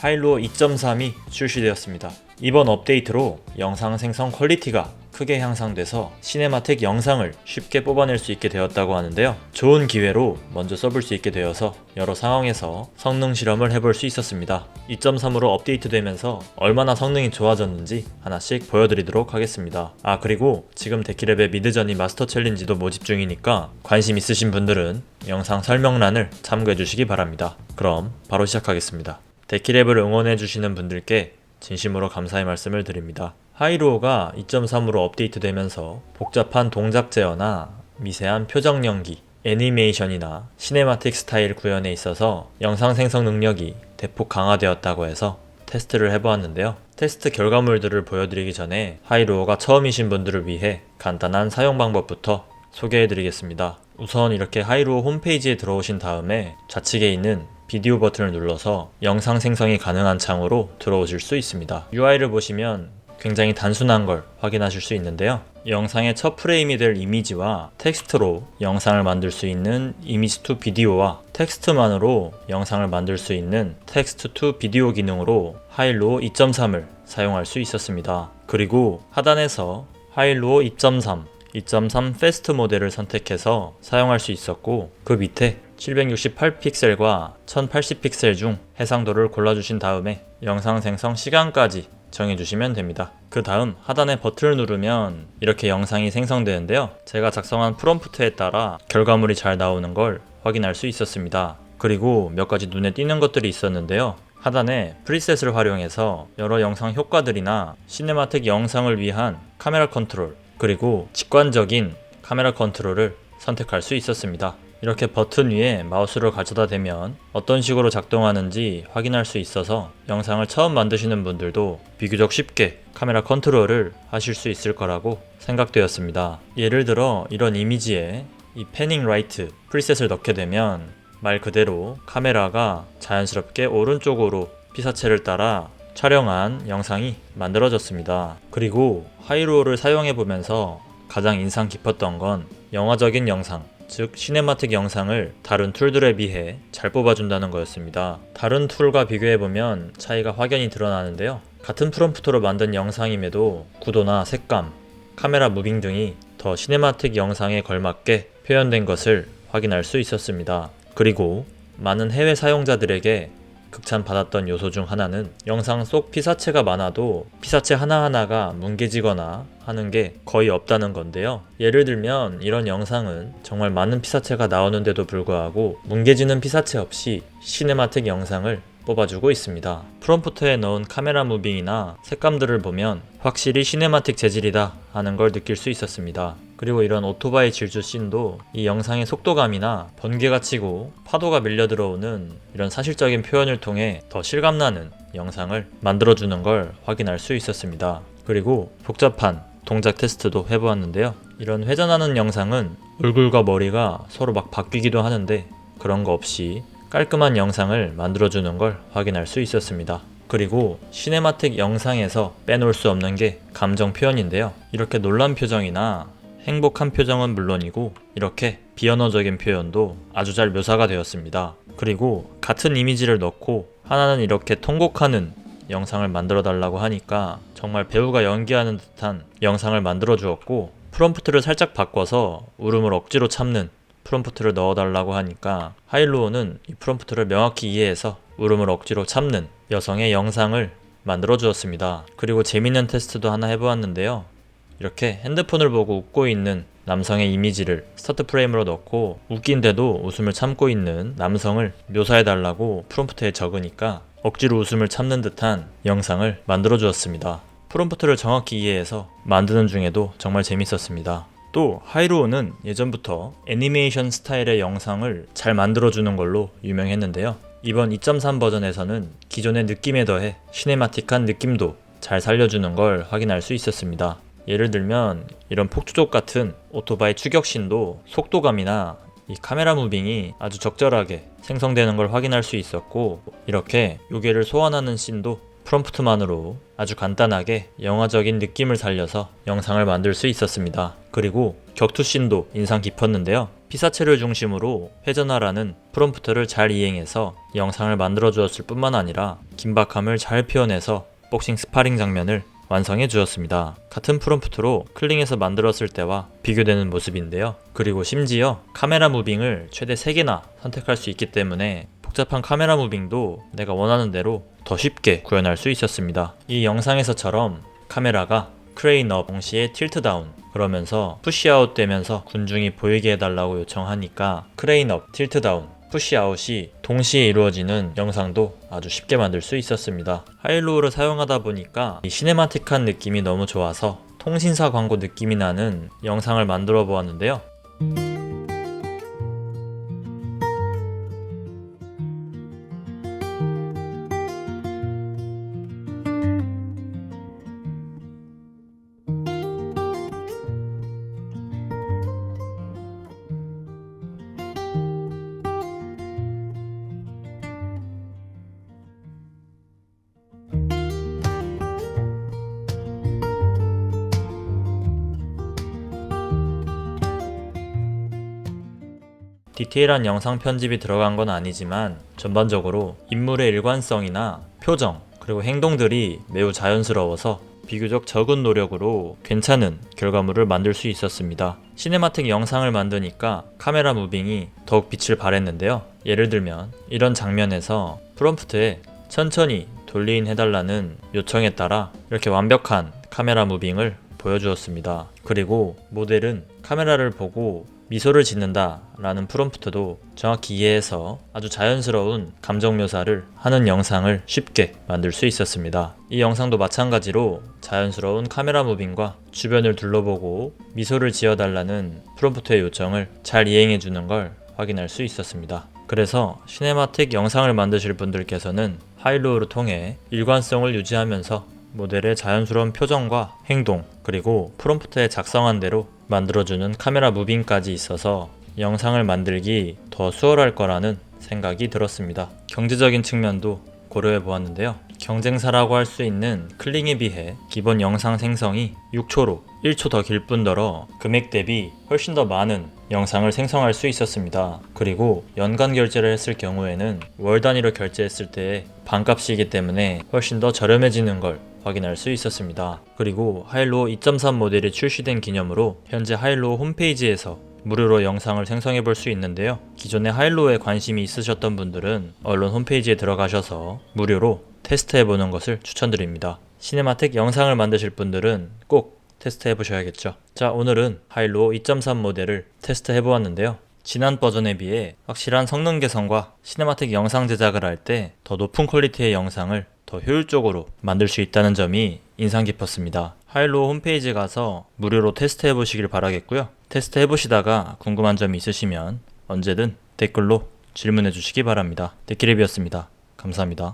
하일로 2.3이 출시되었습니다. 이번 업데이트로 영상 생성 퀄리티가 크게 향상돼서 시네마텍 영상을 쉽게 뽑아낼 수 있게 되었다고 하는데요. 좋은 기회로 먼저 써볼 수 있게 되어서 여러 상황에서 성능 실험을 해볼 수 있었습니다. 2.3으로 업데이트되면서 얼마나 성능이 좋아졌는지 하나씩 보여드리도록 하겠습니다. 아 그리고 지금 데키랩의 미드저니 마스터 챌린지도 모집 중이니까 관심 있으신 분들은 영상 설명란을 참고해 주시기 바랍니다. 그럼 바로 시작하겠습니다. 데키랩을 응원해 주시는 분들께 진심으로 감사의 말씀을 드립니다. 하이로우가 2.3으로 업데이트되면서 복잡한 동작 제어나 미세한 표정 연기, 애니메이션이나 시네마틱 스타일 구현에 있어서 영상 생성 능력이 대폭 강화되었다고 해서 테스트를 해보았는데요. 테스트 결과물들을 보여드리기 전에 하이로우가 처음이신 분들을 위해 간단한 사용 방법부터 소개해드리겠습니다. 우선 이렇게 하이로우 홈페이지에 들어오신 다음에 좌측에 있는 비디오 버튼을 눌러서 영상 생성이 가능한 창으로 들어오실 수 있습니다. UI를 보시면 굉장히 단순한 걸 확인하실 수 있는데요. 영상의 첫 프레임이 될 이미지와 텍스트로 영상을 만들 수 있는 이미지 투 비디오와 텍스트만으로 영상을 만들 수 있는 텍스트 투 비디오 기능으로 하일로 2.3을 사용할 수 있었습니다. 그리고 하단에서 하일로 2.3 2.3 패스트 모델을 선택해서 사용할 수 있었고 그 밑에 768픽셀과 1080픽셀 중 해상도를 골라주신 다음에 영상 생성 시간까지 정해주시면 됩니다. 그 다음 하단에 버튼을 누르면 이렇게 영상이 생성되는데요. 제가 작성한 프롬프트에 따라 결과물이 잘 나오는 걸 확인할 수 있었습니다. 그리고 몇 가지 눈에 띄는 것들이 있었는데요. 하단에 프리셋을 활용해서 여러 영상 효과들이나 시네마틱 영상을 위한 카메라 컨트롤 그리고 직관적인 카메라 컨트롤을 선택할 수 있었습니다. 이렇게 버튼 위에 마우스를 가져다 대면 어떤 식으로 작동하는지 확인할 수 있어서 영상을 처음 만드시는 분들도 비교적 쉽게 카메라 컨트롤을 하실 수 있을 거라고 생각되었습니다. 예를 들어 이런 이미지에 이 패닝 라이트 프리셋을 넣게 되면 말 그대로 카메라가 자연스럽게 오른쪽으로 피사체를 따라 촬영한 영상이 만들어졌습니다. 그리고 하이로우를 사용해 보면서 가장 인상 깊었던 건 영화적인 영상, 즉 시네마틱 영상을 다른 툴들에 비해 잘 뽑아준다는 거였습니다. 다른 툴과 비교해 보면 차이가 확연히 드러나는데요. 같은 프롬프트로 만든 영상임에도 구도나 색감, 카메라 무빙 등이 더 시네마틱 영상에 걸맞게 표현된 것을 확인할 수 있었습니다. 그리고 많은 해외 사용자들에게 극찬받았던 요소 중 하나는 영상 속 피사체가 많아도 피사체 하나하나가 뭉개지거나 하는 게 거의 없다는 건데요. 예를 들면 이런 영상은 정말 많은 피사체가 나오는데도 불구하고 뭉개지는 피사체 없이 시네마틱 영상을 뽑아주고 있습니다. 프롬프트에 넣은 카메라 무빙이나 색감들을 보면 확실히 시네마틱 재질이다 하는 걸 느낄 수 있었습니다. 그리고 이런 오토바이 질주 씬도 이 영상의 속도감이나 번개가 치고 파도가 밀려 들어오는 이런 사실적인 표현을 통해 더 실감나는 영상을 만들어주는 걸 확인할 수 있었습니다. 그리고 복잡한 동작 테스트도 해보았는데요. 이런 회전하는 영상은 얼굴과 머리가 서로 막 바뀌기도 하는데 그런 거 없이 깔끔한 영상을 만들어주는 걸 확인할 수 있었습니다. 그리고 시네마틱 영상에서 빼놓을 수 없는 게 감정 표현인데요. 이렇게 놀란 표정이나 행복한 표정은 물론이고 이렇게 비언어적인 표현도 아주 잘 묘사가 되었습니다. 그리고 같은 이미지를 넣고 하나는 이렇게 통곡하는 영상을 만들어 달라고 하니까 정말 배우가 연기하는 듯한 영상을 만들어 주었고 프롬프트를 살짝 바꿔서 울음을 억지로 참는 프롬프트를 넣어 달라고 하니까 하일로우는 이 프롬프트를 명확히 이해해서 울음을 억지로 참는 여성의 영상을 만들어 주었습니다. 그리고 재밌는 테스트도 하나 해보았는데요. 이렇게 핸드폰을 보고 웃고 있는 남성의 이미지를 스타트 프레임으로 넣고 웃긴데도 웃음을 참고 있는 남성을 묘사해달라고 프롬프트에 적으니까 억지로 웃음을 참는 듯한 영상을 만들어 주었습니다. 프롬프트를 정확히 이해해서 만드는 중에도 정말 재밌었습니다. 또 하이로우는 예전부터 애니메이션 스타일의 영상을 잘 만들어주는 걸로 유명했는데요. 이번 2.3 버전에서는 기존의 느낌에 더해 시네마틱한 느낌도 잘 살려주는 걸 확인할 수 있었습니다. 예를 들면 이런 폭주족 같은 오토바이 추격신도 속도감이나 이 카메라 무빙이 아주 적절하게 생성되는 걸 확인할 수 있었고 이렇게 요괴를 소환하는 씬도 프롬프트만으로 아주 간단하게 영화적인 느낌을 살려서 영상을 만들 수 있었습니다. 그리고 격투씬도 인상 깊었는데요. 피사체를 중심으로 회전하라는 프롬프트를 잘 이행해서 영상을 만들어 주었을 뿐만 아니라 긴박함을 잘 표현해서 복싱 스파링 장면을 완성해 주었습니다. 같은 프롬프트로 클링에서 만들었을 때와 비교되는 모습인데요. 그리고 심지어 카메라 무빙을 최대 3개나 선택할 수 있기 때문에 복잡한 카메라 무빙도 내가 원하는 대로 더 쉽게 구현할 수 있었습니다. 이 영상에서처럼 카메라가 크레인 업 동시에 틸트 다운 그러면서 푸시 아웃 되면서 군중이 보이게 해달라고 요청하니까 크레인 업, 틸트 다운, 푸시 아웃이 동시에 이루어지는 영상도 아주 쉽게 만들 수 있었습니다. 하일로우를 사용하다 보니까 이 시네마틱한 느낌이 너무 좋아서 통신사 광고 느낌이 나는 영상을 만들어 보았는데요. 디테일한 영상 편집이 들어간 건 아니지만 전반적으로 인물의 일관성이나 표정 그리고 행동들이 매우 자연스러워서 비교적 적은 노력으로 괜찮은 결과물을 만들 수 있었습니다. 시네마틱 영상을 만드니까 카메라 무빙이 더욱 빛을 발했는데요. 예를 들면 이런 장면에서 프롬프트에 천천히 돌리인 해달라는 요청에 따라 이렇게 완벽한 카메라 무빙을 보여주었습니다. 그리고 모델은 카메라를 보고 미소를 짓는다 라는 프롬프트도 정확히 이해해서 아주 자연스러운 감정 묘사를 하는 영상을 쉽게 만들 수 있었습니다. 이 영상도 마찬가지로 자연스러운 카메라 무빙과 주변을 둘러보고 미소를 지어달라는 프롬프트의 요청을 잘 이행해 주는 걸 확인할 수 있었습니다. 그래서 시네마틱 영상을 만드실 분들께서는 하이로우를 통해 일관성을 유지하면서 모델의 자연스러운 표정과 행동, 그리고 프롬프트에 작성한 대로 만들어주는 카메라 무빙까지 있어서 영상을 만들기 더 수월할 거라는 생각이 들었습니다. 경제적인 측면도 고려해 보았는데요. 경쟁사라고 할 수 있는 클링에 비해 기본 영상 생성이 6초로 1초 더 길 뿐더러 금액 대비 훨씬 더 많은 영상을 생성할 수 있었습니다. 그리고 연간 결제를 했을 경우에는 월 단위로 결제했을 때의 반값이기 때문에 훨씬 더 저렴해지는 걸 확인할 수 있었습니다. 그리고 하일로 2.3 모델이 출시된 기념으로 현재 하일로 홈페이지에서 무료로 영상을 생성해 볼 수 있는데요. 기존에 하일로에 관심이 있으셨던 분들은 언론 홈페이지에 들어가셔서 무료로 테스트해 보는 것을 추천드립니다. 시네마텍 영상을 만드실 분들은 꼭 테스트해 보셔야겠죠. 자, 오늘은 하일로 2.3 모델을 테스트해 보았는데요. 지난 버전에 비해 확실한 성능 개선과 시네마틱 영상 제작을 할 때 더 높은 퀄리티의 영상을 더 효율적으로 만들 수 있다는 점이 인상 깊었습니다. 하일로 홈페이지 가서 무료로 테스트 해보시길 바라겠고요. 테스트 해보시다가 궁금한 점이 있으시면 언제든 댓글로 질문해 주시기 바랍니다. 데키레비였습니다. 감사합니다.